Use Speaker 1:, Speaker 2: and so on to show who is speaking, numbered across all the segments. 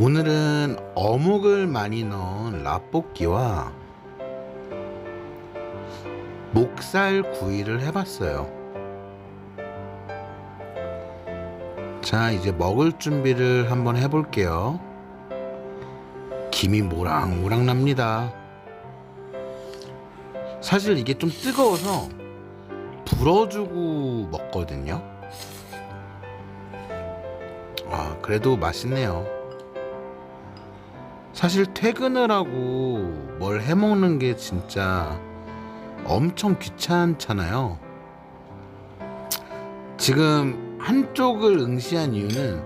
Speaker 1: 오늘은 어묵을 많이 넣은 라볶이와 목살 구이를 해봤어요. 자, 이제 먹을 준비를 한번 해볼게요. 김이 모락모락 납니다. 사실 이게 좀 뜨거워서 불어주고 먹거든요. 아, 그래도 맛있네요. 사실 퇴근을 하고 뭘 해먹는 게 진짜 엄청 귀찮잖아요. 지금 한쪽을 응시한 이유는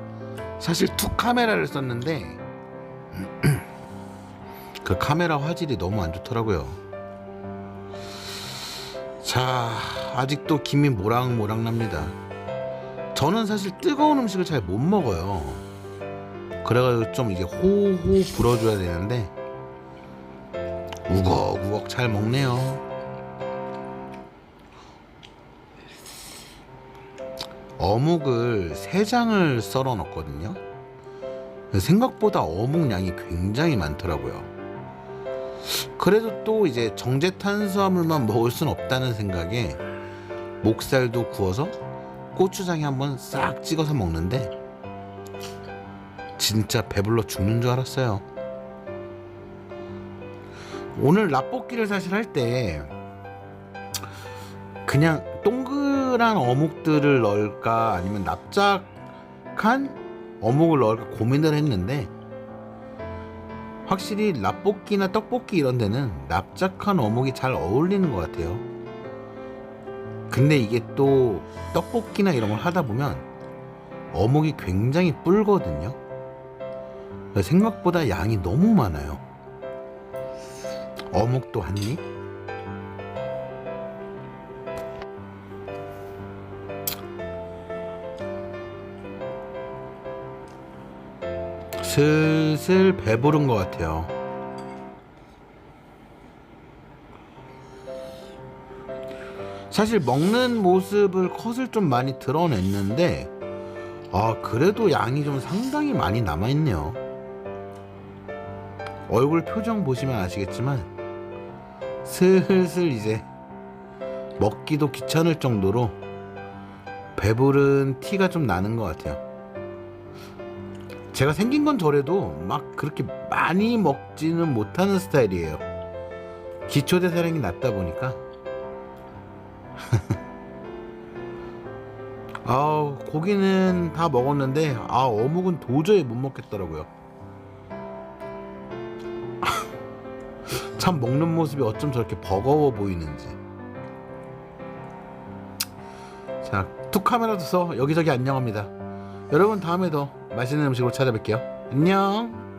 Speaker 1: 사실 투 카메라를 썼는데 그 카메라 화질이 너무 안 좋더라고요. 자, 아직도 김이 모락모락 납니다. 저는 사실 뜨거운 음식을 잘 못 먹어요. 그래가지고 좀 이게 호호 불어줘야 되는데 우걱우걱 잘 먹네요. 어묵을 세 장을 썰어 넣었거든요. 생각보다 어묵 양이 굉장히 많더라고요. 그래도 또 이제 정제 탄수화물만 먹을 순 없다는 생각에 목살도 구워서 고추장에 한번 싹 찍어서 먹는데 진짜 배불러 죽는 줄 알았어요. 오늘 라볶이를 사실 할 때 그냥 동그란 어묵들을 넣을까 아니면 납작한 어묵을 넣을까 고민을 했는데 확실히 라볶이나 떡볶이 이런 데는 납작한 어묵이 잘 어울리는 것 같아요. 근데 이게 또 떡볶이나 이런 걸 하다 보면 어묵이 굉장히 불거든요. 생각보다 양이 너무 많아요. 어묵도 한 입. 슬슬 배부른 것 같아요. 사실 먹는 모습을 컷을 좀 많이 드러냈는데 아 그래도 양이 좀 상당히 많이 남아있네요. 얼굴 표정 보시면 아시겠지만 슬슬 이제 먹기도 귀찮을 정도로 배부른 티가 좀 나는 것 같아요. 제가 생긴 건 저래도 막 그렇게 많이 먹지는 못하는 스타일이에요. 기초 대사량이 낮다 보니까. 아우 고기는 다 먹었는데 아 어묵은 도저히 못 먹겠더라고요. 참 먹는 모습이 어쩜 저렇게 버거워 보이는지. 자, 툭 카메라 둬서 여기저기 안녕합니다. 여러분 다음에 더 맛있는 음식으로 찾아뵐게요. 안녕.